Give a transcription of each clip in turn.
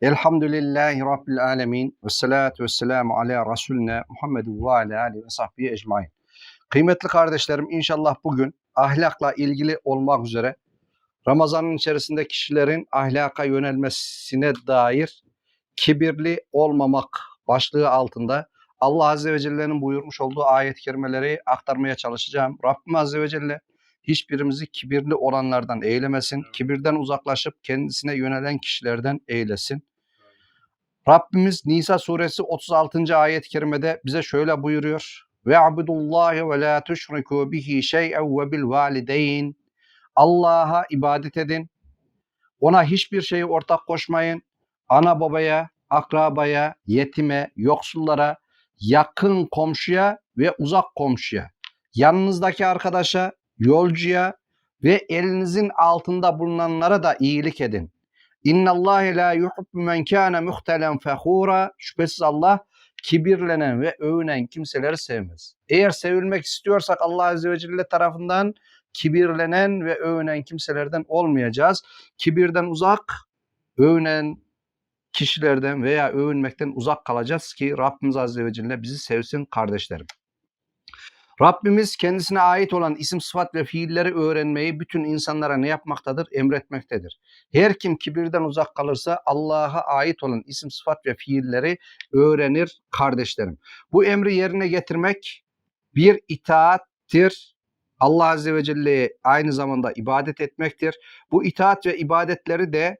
Elhamdülillahi Rabbil Alemin ve salatu ve selamu ala Resulüne Muhammed ve ala alihi ve sahbihi ecmain. Kıymetli kardeşlerim inşallah bugün ahlakla ilgili olmak üzere Ramazanın içerisinde kişilerin ahlaka yönelmesine dair kibirli olmamak başlığı altında Allah Azze ve Celle'nin buyurmuş olduğu ayet-i kerimeleri aktarmaya çalışacağım. Rabbim Azze ve Celle hiçbirimizi kibirli olanlardan eylemesin. Kibirden uzaklaşıp kendisine yönelen kişilerden eylesin. Rabbimiz Nisa suresi 36. ayet-i kerimede bize şöyle buyuruyor. Ve abudullahi ve la tuşriku bihi şey'en ve bil valideyn. Allah'a ibadet edin. Ona hiçbir şeyi ortak koşmayın. Ana babaya, akrabaya, yetime, yoksullara, yakın komşuya ve uzak komşuya, yanınızdaki arkadaşa, yolcuya ve elinizin altında bulunanlara da iyilik edin. İnna Allah la yuhibbu men kana muhtelen fahura. Şüphesiz Allah kibirlenen ve övünen kimseleri sevmez. Eğer sevilmek istiyorsak Allah Azze ve Celle tarafından kibirlenen ve övünen kimselerden olmayacağız. Kibirden uzak, övünen kişilerden veya övünmekten uzak kalacağız ki Rabbimiz Azze ve Celle bizi sevsin kardeşlerim. Rabbimiz kendisine ait olan isim, sıfat ve fiilleri öğrenmeyi bütün insanlara ne yapmaktadır? Emretmektedir. Her kim kibirden uzak kalırsa Allah'a ait olan isim, sıfat ve fiilleri öğrenir kardeşlerim. Bu emri yerine getirmek bir itaattir. Allah Azze ve Celle'ye aynı zamanda ibadet etmektir. Bu itaat ve ibadetleri de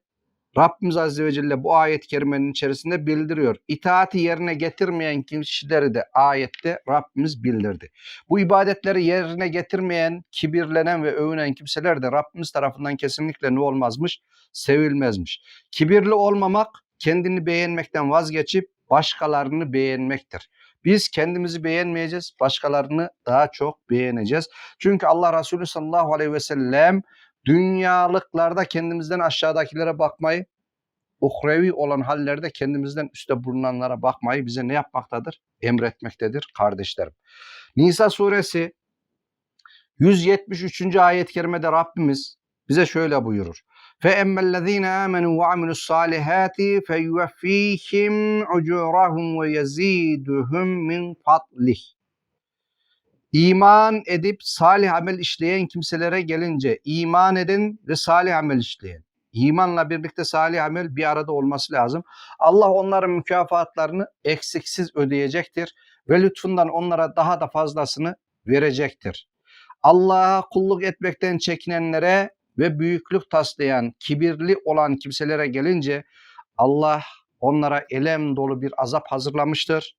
Rabbimiz Azze ve Celle bu ayet-i kerimenin içerisinde bildiriyor. İtaati yerine getirmeyen kişileri de ayette Rabbimiz bildirdi. Bu ibadetleri yerine getirmeyen, kibirlenen ve övünen kimseler de Rabbimiz tarafından kesinlikle ne olmazmış? Sevilmezmiş. Kibirli olmamak, kendini beğenmekten vazgeçip başkalarını beğenmektir. Biz kendimizi beğenmeyeceğiz, başkalarını daha çok beğeneceğiz. Çünkü Allah Resulü sallallahu aleyhi ve sellem dünyalıklarda kendimizden aşağıdakilere bakmayı, uhrevi olan hallerde kendimizden üstte bulunanlara bakmayı bize ne yapmaktadır? Emretmektedir kardeşlerim. Nisa suresi 173. ayet-i kerimede Rabbimiz bize şöyle buyurur. فَاَمَّا الَّذ۪ينَ آمَنُوا وَعَمِلُوا الصَّالِحَاتِ فَيُوَفِّيهِمْ اُجُورَهُمْ وَيَزِيدُهُمْ مِنْ فَضْلِهِ İman edip salih amel işleyen kimselere gelince iman edin ve salih amel işleyen. İmanla birlikte salih amel bir arada olması lazım. Allah onların mükafatlarını eksiksiz ödeyecektir ve lütfundan onlara daha da fazlasını verecektir. Allah'a kulluk etmekten çekinenlere ve büyüklük taslayan, kibirli olan kimselere gelince Allah onlara elem dolu bir azap hazırlamıştır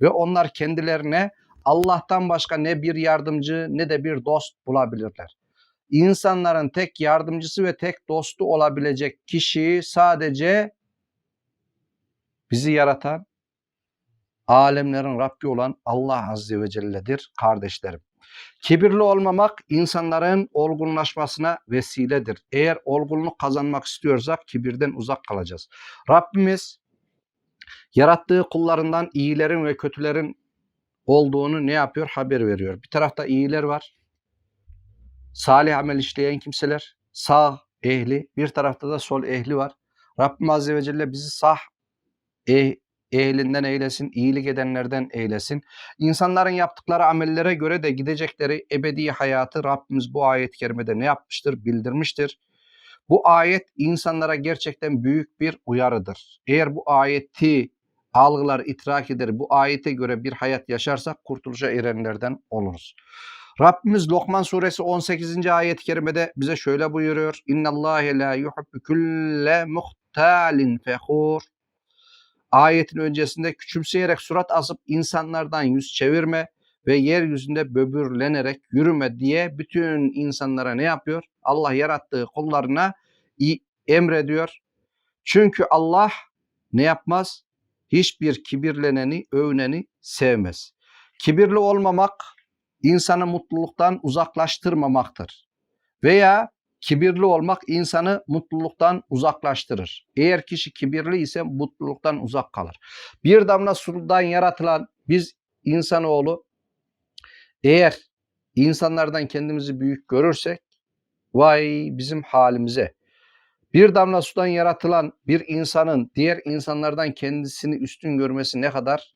ve onlar kendilerine Allah'tan başka ne bir yardımcı ne de bir dost bulabilirler. İnsanların tek yardımcısı ve tek dostu olabilecek kişi sadece bizi yaratan, alemlerin Rabbi olan Allah Azze ve Celle'dir kardeşlerim. Kibirli olmamak insanların olgunlaşmasına vesiledir. Eğer olgunluk kazanmak istiyorsak kibirden uzak kalacağız. Rabbimiz yarattığı kullarından iyilerin ve kötülerin olduğunu ne yapıyor? Haber veriyor. Bir tarafta iyiler var. Salih amel işleyen kimseler. Sağ ehli. Bir tarafta da sol ehli var. Rabbim Azze ve Celle bizi sağ eh, ehlinden eylesin, iyilik edenlerden eylesin. İnsanların yaptıkları amellere göre de gidecekleri ebedi hayatı Rabbimiz bu ayet-i kerimede ne yapmıştır? Bildirmiştir. Bu ayet insanlara gerçekten büyük bir uyarıdır. Eğer bu ayeti algılar idrak eder bu ayete göre bir hayat yaşarsak kurtuluşa erenlerden oluruz. Rabbimiz Lokman suresi 18. ayet-i kerimede bize şöyle buyuruyor. İnnallâhe la yuhibbu kulle muhtalin fehur. Ayetin öncesinde küçümseyerek surat asıp insanlardan yüz çevirme ve yeryüzünde böbürlenerek yürüme diye bütün insanlara ne yapıyor? Allah yarattığı kullarına emrediyor. Çünkü Allah ne yapmaz? Hiçbir kibirleneni, övüneni sevmez. Kibirli olmamak insanı mutluluktan uzaklaştırmamaktır. Veya kibirli olmak insanı mutluluktan uzaklaştırır. Eğer kişi kibirli ise mutluluktan uzak kalır. Bir damla sudan yaratılan biz insanoğlu eğer insanlardan kendimizi büyük görürsek Vay bizim halimize. Bir damla sudan yaratılan bir insanın diğer insanlardan kendisini üstün görmesi ne kadar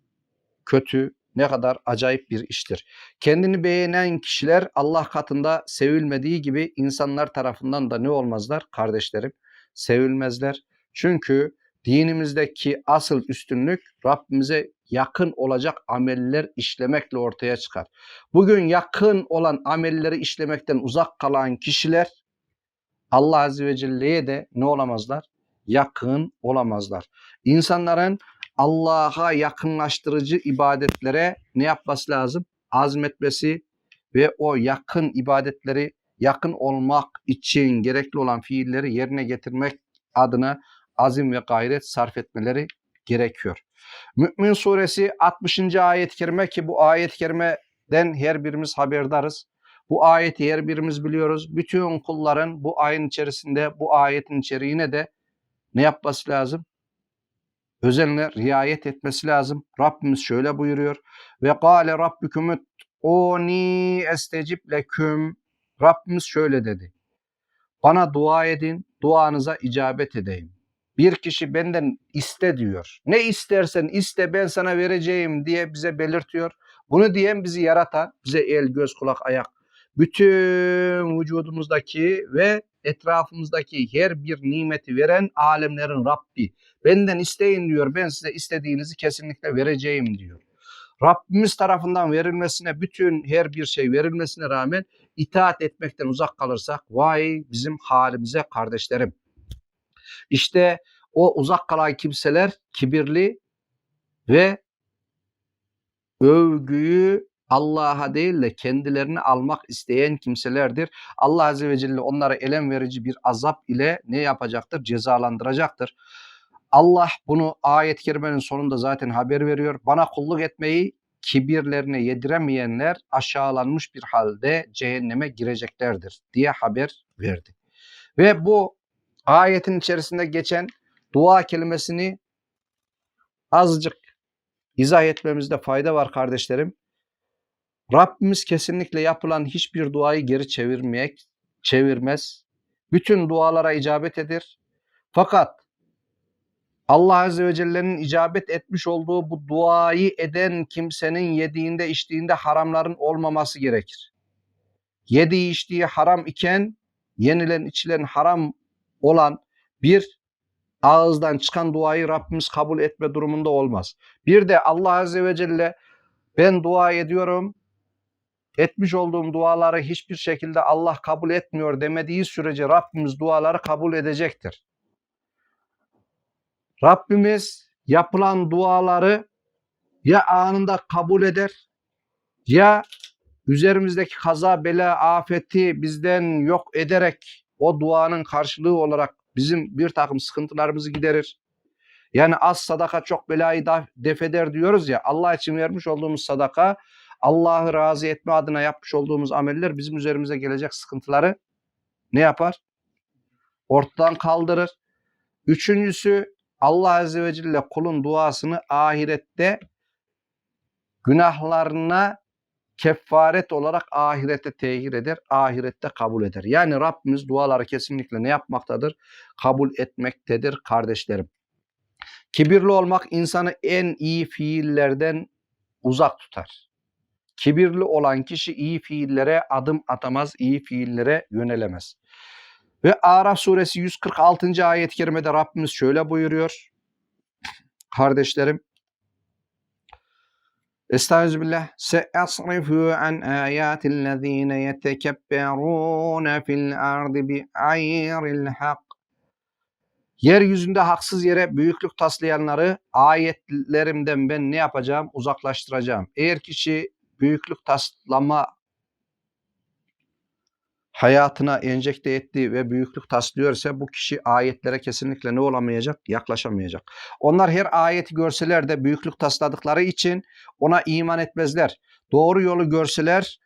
kötü, ne kadar acayip bir iştir. Kendini beğenen kişiler Allah katında sevilmediği gibi insanlar tarafından da ne olmazlar kardeşlerim? Sevilmezler. Çünkü dinimizdeki asıl üstünlük Rabbimize yakın olacak ameller işlemekle ortaya çıkar. Bugün yakın olan amelleri işlemekten uzak kalan kişiler Allah Azze ve Celle'ye de ne olamazlar? Yakın olamazlar. İnsanların Allah'a yakınlaştırıcı ibadetlere ne yapması lazım? Azmetmesi ve o yakın ibadetleri yakın olmak için gerekli olan fiilleri yerine getirmek adına azim ve gayret sarf etmeleri gerekiyor. Mü'min suresi 60. ayet-i kerime ki bu ayet-i kerimeden her birimiz haberdarız. Bu ayeti her birimiz biliyoruz. Bütün kulların bu ayın içerisinde bu ayetin içeriğine de ne yapması lazım? Özenle riayet etmesi lazım. Rabbimiz şöyle buyuruyor. Ve kâle rabbüküm oni estecib leküm. Rabbimiz şöyle dedi. Bana dua edin, duanıza icabet edeyim. Bir kişi benden iste diyor. Ne istersen iste ben sana vereceğim diye bize belirtiyor. Bunu diyen bizi yaratan, bize el, göz, kulak, ayak, bütün vücudumuzdaki ve etrafımızdaki her bir nimeti veren alemlerin Rabbi. Benden isteyin diyor. Ben size istediğinizi kesinlikle vereceğim diyor. Rabbimiz tarafından verilmesine bütün her bir şey verilmesine rağmen itaat etmekten uzak kalırsak vay bizim halimize kardeşlerim. İşte o uzak kalan kimseler kibirli ve övgüyü Allah'a değil de kendilerini almak isteyen kimselerdir. Allah Azze ve Celle onlara elem verici bir azap ile ne yapacaktır? Cezalandıracaktır. Allah bunu ayet-i kerimenin sonunda zaten haber veriyor. Bana kulluk etmeyi kibirlerine yediremeyenler aşağılanmış bir halde cehenneme gireceklerdir diye haber verdi. Ve bu ayetin içerisinde geçen dua kelimesini azıcık izah etmemizde fayda var kardeşlerim. Rabbimiz kesinlikle yapılan hiçbir duayı geri çevirmeyek, çevirmez. Bütün dualara icabet edir. Fakat Allah Azze ve Celle'nin icabet etmiş olduğu bu duayı eden kimsenin yediğinde içtiğinde haramların olmaması gerekir. Yediği içtiği haram iken yenilen içilen haram olan bir ağızdan çıkan duayı Rabbimiz kabul etme durumunda olmaz. Bir de Allah Azze ve Celle ben dua ediyorum, etmiş olduğum duaları hiçbir şekilde Allah kabul etmiyor demediği sürece Rabbimiz duaları kabul edecektir. Rabbimiz yapılan duaları ya anında kabul eder ya üzerimizdeki kaza, bela, afeti bizden yok ederek o duanın karşılığı olarak bizim bir takım sıkıntılarımızı giderir. Yani az sadaka çok belayı da defeder diyoruz ya Allah için vermiş olduğumuz sadaka Allah'ı razı etme adına yapmış olduğumuz ameller bizim üzerimize gelecek sıkıntıları ne yapar? Ortadan kaldırır. Üçüncüsü Allah Azze ve Celle kulun duasını ahirette günahlarına kefaret olarak ahirette tehir eder, ahirette kabul eder. Yani Rabbimiz duaları kesinlikle ne yapmaktadır? Kabul etmektedir kardeşlerim. Kibirli olmak insanı en iyi fiillerden uzak tutar. Kibirli olan kişi iyi fiillere adım atamaz, iyi fiillere yönelemez. Ve Araf suresi 146. ayet-i kerimede Rabbimiz şöyle buyuruyor. Kardeşlerim, Estağfirullah. Se'asrifu an ayatillezine yetekebberun fil ardı bi ayril hak. Yeryüzünde haksız yere büyüklük taslayanları ayetlerimden ben ne yapacağım? Uzaklaştıracağım. Eğer kişi büyüklük taslama hayatına enjekte ettiği ve büyüklük taslıyorsa bu kişi ayetlere kesinlikle ne olamayacak? Yaklaşamayacak. Onlar her ayeti görseler de büyüklük tasladıkları için ona iman etmezler. Doğru yolu görseler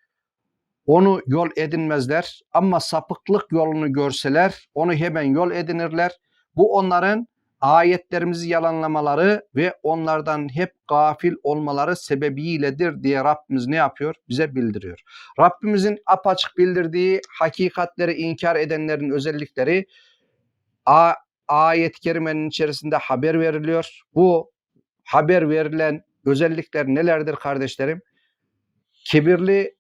onu yol edinmezler. Ama sapıklık yolunu görseler onu hemen yol edinirler. Bu onların ayetlerimizi yalanlamaları ve onlardan hep gafil olmaları sebebiyledir diye Rabbimiz ne yapıyor? Bize bildiriyor. Rabbimizin apaçık bildirdiği hakikatleri inkar edenlerin özellikleri a- ayet-i kerimenin içerisinde haber veriliyor. Bu haber verilen özellikler nelerdir kardeşlerim? Kibirli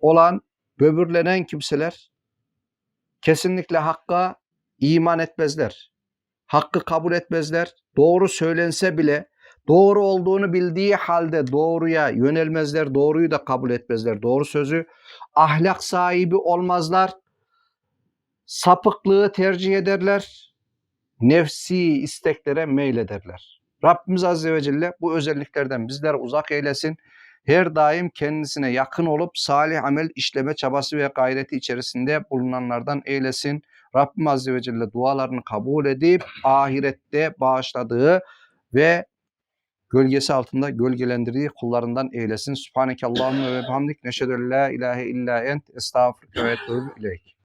olan, böbürlenen kimseler kesinlikle hakka iman etmezler. Hakkı kabul etmezler. Doğru söylense bile doğru olduğunu bildiği halde doğruya yönelmezler. Doğruyu da kabul etmezler. Doğru sözü. Ahlak sahibi olmazlar. Sapıklığı tercih ederler. Nefsi isteklere meylederler. Rabbimiz Azze ve Celle bu özelliklerden bizleri uzak eylesin. Her daim kendisine yakın olup salih amel işleme çabası ve gayreti içerisinde bulunanlardan eylesin. Rabbim Azze ve Celle dualarını kabul edip ahirette bağışladığı ve gölgesi altında gölgelendirdiği kullarından eylesin. Subhaneke Allahümme ve bihamdik neşhedü en la ilahe illa ent estağfurüke ve etûbü ileyk.